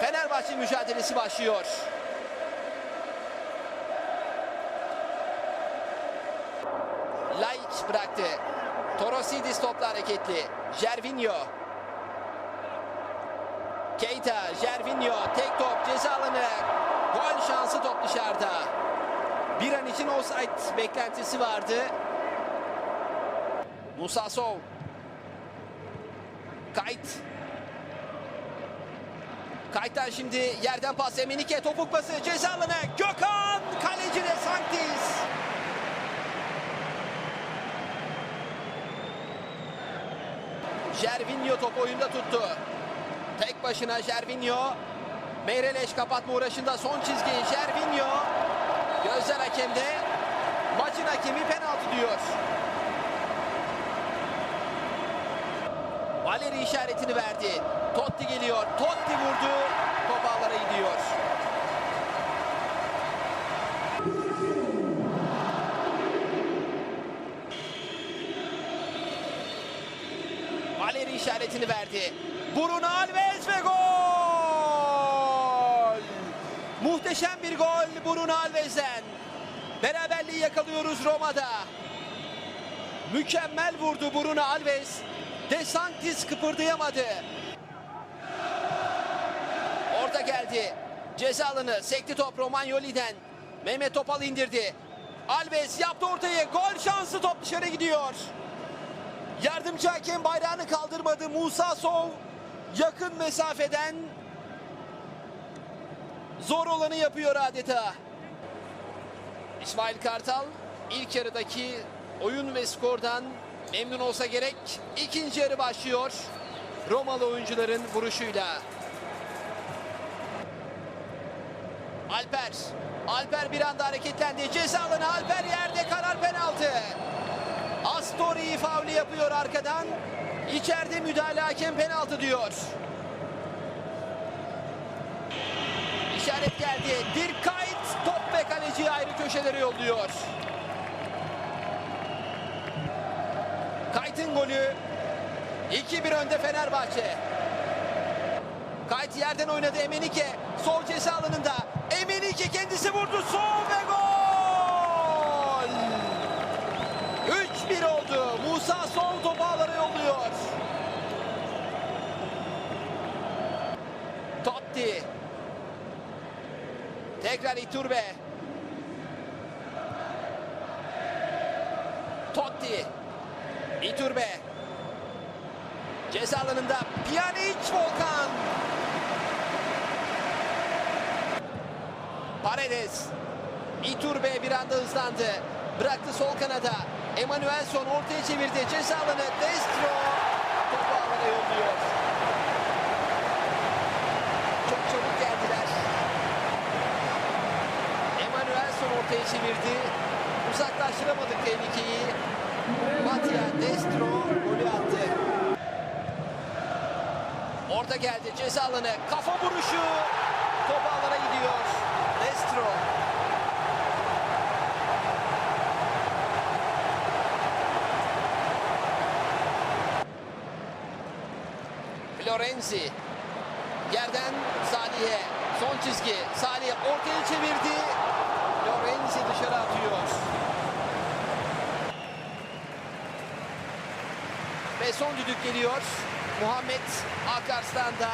Fenerbahçe mücadelesi başlıyor. Laiç bıraktı. Torosidis topla hareketli. Jervinho. Keita, Jervinho tek top ceza alanı. Gol şansı top dışarıda. Bir an için offside beklentisi vardı. Musa Sov. Kayıt. Kayıttan şimdi yerden pas Emenike topuk pası ceza. Gökhan kaleci de Sanctis. Jervinho top oyunda tuttu. Tek başına Jervinho. Meyreleş kapatma uğraşında son çizgi Jervinho. Gözler hakemde. Maçın hakemi penaltı diyor. Valeri işaretini verdi. Totti geliyor. Totti vurdu. Top gidiyor. Valeri işaretini verdi. Bruno Alves ve gol! Muhteşem bir gol Bruno Alves'den. Beraberliği yakalıyoruz Roma'da. Mükemmel vurdu Bruno Alves. De Sanctis kıpırdayamadı. Orta geldi. Ceza alanı sekti top Romagnoli'den. Mehmet Topal indirdi. Alves yaptı ortayı. Gol şansı top dışarı gidiyor. Yardımcı hakem bayrağını kaldırmadı. Musa Sov yakın mesafeden zor olanı yapıyor adeta. İsmail Kartal ilk yarıdaki oyun ve skordan memnun olsa gerek. İkinci yarı başlıyor. Romalı oyuncuların vuruşuyla. Alper. Alper bir anda hareketlendi. Ceza Alper yerde karar penaltı. Astori faulü yapıyor arkadan. İçeride müdahale hakem penaltı diyor. İşaret geldi. Dirkayt top ve kaleciyi ayrı köşelere yolluyor. Kayt'ın golü 2-1 önde Fenerbahçe. Kayt yerden oynadı Emenike. Sol ceza alanında. Emenike kendisi vurdu. Sol ve gol! 3-1 oldu. Musa sol topu ağlara yolluyor. Totti. Tekrar Iturbe. Totti. Iturbe. Ceza alanında Pjanic Volkan. Paredes. Iturbe bir anda hızlandı. Bıraktı sol kanada. Emanuelson ortaya çevirdi. Ceza alanı Destro. Topu alana yolluyor. Çok çabuk geldiler. Emanuelson ortaya çevirdi. Uzaklaştıramadık tehlikeyi. Mattia Destro golü attı. Orada geldi ceza alanı. Kafa vuruşu. Top alana gidiyor. Destro. Florenzi. Yerden Salih'e. Son çizgi. Salih ortaya çevirdi. Florenzi dışarı atıyor. Ve son düdük geliyor. Muhammed Akarslan da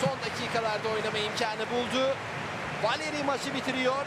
son dakikalarda oynama imkanı buldu. Valeri maçı bitiriyor.